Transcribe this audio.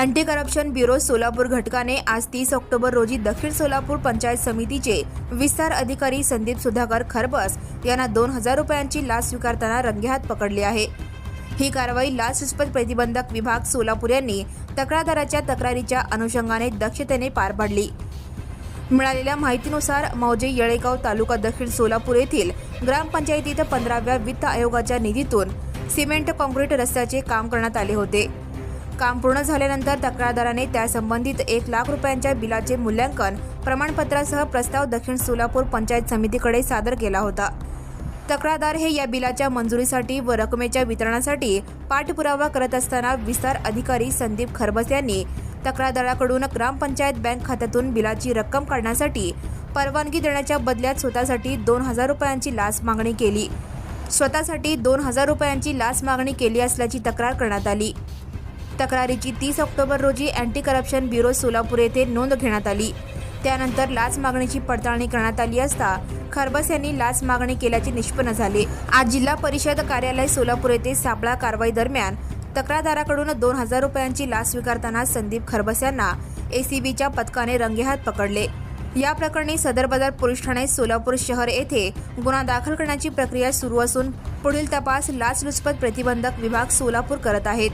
Anti corruption bureau Solapur घटकाने आज तीस ऑक्टोबर रोजी दक्षिण सोलापूर पंचायत समितीचे विस्तार अधिकारी संदीप सुधाकर खरबस यांना दोन हजार रुपयांची लाच स्वीकारताना रंगेहात पकडले आहे. ही कारवाई लाचलुचपत प्रतिबंधक विभाग सोलापूर यांनी तक्रारदाराच्या तक्रारीच्या अनुषंगाने दक्षतेने पार पाडली. मिळालेल्या माहितीनुसार मौजे येळेगाव तालुका दक्षिण सोलापूर येथील ग्रामपंचायतीत पंधराव्या वित्त आयोगाच्या निधीतून सिमेंट काँक्रीट रस्त्याचे काम करण्यात आले होते. काम पूर्ण झाल्यानंतर तक्रारदाराने त्यासंबंधित एक लाख रुपयांच्या बिलाचे मूल्यांकन प्रमाणपत्रासह प्रस्ताव दक्षिण सोलापूर पंचायत समितीकडे सादर केला होता. तक्रारदार हे या बिलाच्या मंजुरीसाठी व रकमेच्या वितरणासाठी पाठपुरावा करत असताना विस्तार अधिकारी संदीप खरबस यांनी तक्रारदाराकडून ग्रामपंचायत बँक खात्यातून बिलाची रक्कम काढण्यासाठी परवानगी देण्याच्या बदल्यात स्वतःसाठी दोन हजार रुपयांची लाच मागणी केली. स्वतःसाठी दोन हजार रुपयांची लाच मागणी केली असल्याची तक्रार करण्यात आली. तक्रारीची तीस ऑक्टोबर रोजी अँटी करप्शन ब्युरो सोलापूर येथे नोंद घेण्यात आली. त्यानंतर लाच मागणीची पडताळणी करण्यात आली असता खरबस यांनी लाच मागणी केल्याचे निष्पन्न झाले. आज जिल्हा परिषद कार्यालय सोलापूर येथे सापळा कारवाई दरम्यान तक्रारदाराकडून दोन हजार रुपयांची लाच स्वीकारताना संदीप खरबस यांना एसीबीच्या पथकाने रंगेहात पकडले. या प्रकरणी सदर बाजार पोलीस ठाणे सोलापूर शहर येथे गुन्हा दाखल करण्याची प्रक्रिया सुरू असून पुढील तपास लाचलुचपत प्रतिबंधक विभाग सोलापूर करत आहेत.